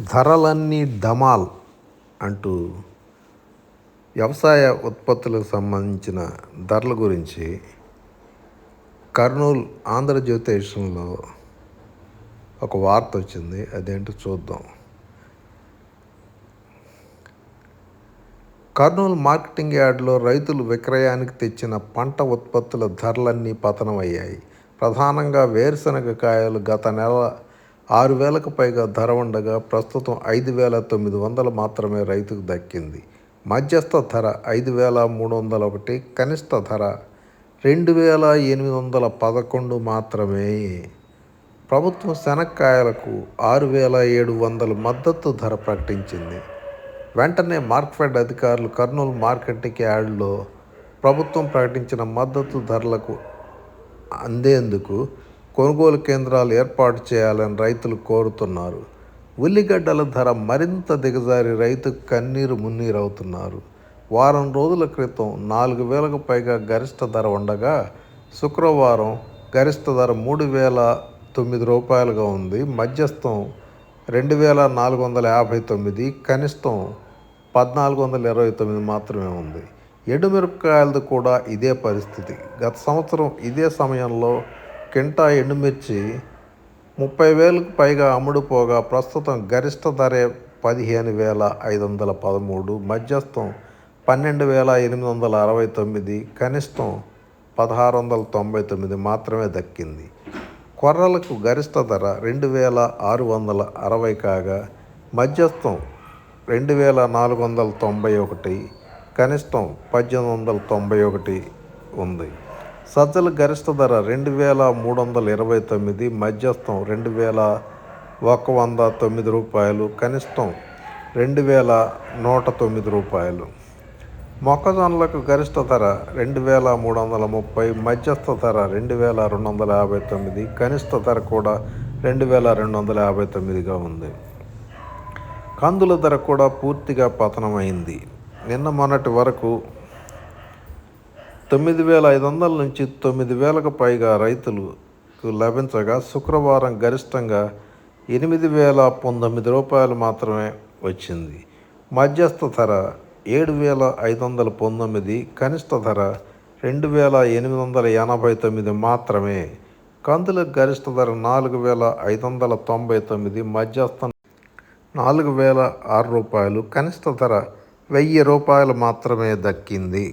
ధరలన్నీ ధమాల్ అంటూ వ్యవసాయ ఉత్పత్తులకు సంబంధించిన ధరల గురించి కర్నూలు ఆంధ్రజ్యోతిషంలో ఒక వార్త వచ్చింది. అదేంటో చూద్దాం. కర్నూలు మార్కెటింగ్ యార్డులో రైతులు విక్రయానికి తెచ్చిన పంట ఉత్పత్తుల ధరలన్నీ పతనమయ్యాయి. ప్రధానంగా వేరుశనగ కాయలు గత నెల ఆరు వేలకు పైగా ధర ఉండగా ప్రస్తుతం ఐదు వేల తొమ్మిది వందలు మాత్రమే రైతుకు దక్కింది. మధ్యస్థ ధర ఐదు వేల మూడు వందల ఒకటి కనిష్ట ధర రెండు వేల ఎనిమిది వందల పదకొండు మాత్రమే. ప్రభుత్వం శనక్కాయలకు ఆరు వేల ఏడు వందల మద్దతు ధర ప్రకటించింది. వెంటనే మార్క్ఫెడ్ అధికారులు కర్నూలు మార్కెట్కి యార్డ్లో ప్రభుత్వం ప్రకటించిన మద్దతు ధరలకు అందేందుకు కొనుగోలు కేంద్రాలు ఏర్పాటు చేయాలని రైతులు కోరుతున్నారు. ఉల్లిగడ్డల ధర మరింత దిగజారి రైతుకు కన్నీరు మున్నీరు అవుతున్నారు. వారం రోజుల క్రితం నాలుగు వేలకు పైగా గరిష్ట ధర ఉండగా శుక్రవారం గరిష్ట ధర మూడు వేల తొమ్మిది రూపాయలుగా ఉంది. మధ్యస్థం రెండు వేల నాలుగు వందల యాభై తొమ్మిది కనిష్టం పద్నాలుగు వందల ఇరవై తొమ్మిది మాత్రమే ఉంది. ఎండుమిరపకాయలది కూడా ఇదే పరిస్థితి. గత సంవత్సరం ఇదే సమయంలో కింటా ఎండుమిర్చి ముప్పై వేలకు పైగా అమ్ముడుపోగా ప్రస్తుతం గరిష్ట ధరే పదిహేను వేల ఐదు వందల పదమూడు మధ్యస్థం పన్నెండు వేల ఎనిమిది వందల అరవై తొమ్మిది కనిష్టం పదహారు వందల తొంభై తొమ్మిది మాత్రమే దక్కింది. కొర్రలకు గరిష్ట ధర రెండు వేల ఆరు వందల అరవై కాగా మధ్యస్థం రెండు వేల నాలుగు వందల తొంభై ఒకటి కనిష్టం పద్దెనిమిది వందల తొంభై ఒకటి ఉంది. సజ్జల గరిష్ట ధర రెండు వేల మూడు వందల ఇరవై తొమ్మిది మధ్యస్థం రెండు వేల ఒక వంద తొమ్మిది రూపాయలు కనిష్టం రెండు వేల నూట తొమ్మిది రూపాయలు. మొక్కజొన్నలకు గరిష్ట ధర రెండు వేల మూడు వందల ముప్పై మధ్యస్థ ధర రెండు వేల రెండు వందల యాభై తొమ్మిది కనిష్ట ధర కూడా రెండు వేల రెండు వందల యాభై తొమ్మిదిగా ఉంది. కందుల ధర కూడా పూర్తిగా పతనమైంది. నిన్న మొన్నటి వరకు తొమ్మిది వేల ఐదు వందల నుంచి తొమ్మిది వేలకు పైగా రైతులకు లభించగా శుక్రవారం గరిష్టంగా ఎనిమిది వేల పంతొమ్మిది రూపాయలు మాత్రమే వచ్చింది. మధ్యస్థ ధర ఏడు వేల ఐదు వందల పంతొమ్మిది కనిష్ట ధర రెండు వేల ఎనిమిది వందల ఎనభై తొమ్మిది మాత్రమే. కందుల గరిష్ట ధర నాలుగు వేల ఐదు వందల తొంభై తొమ్మిది మధ్యస్థ నాలుగు వేల ఆరు రూపాయలు కనిష్ట ధర వెయ్యి రూపాయలు మాత్రమే దక్కింది.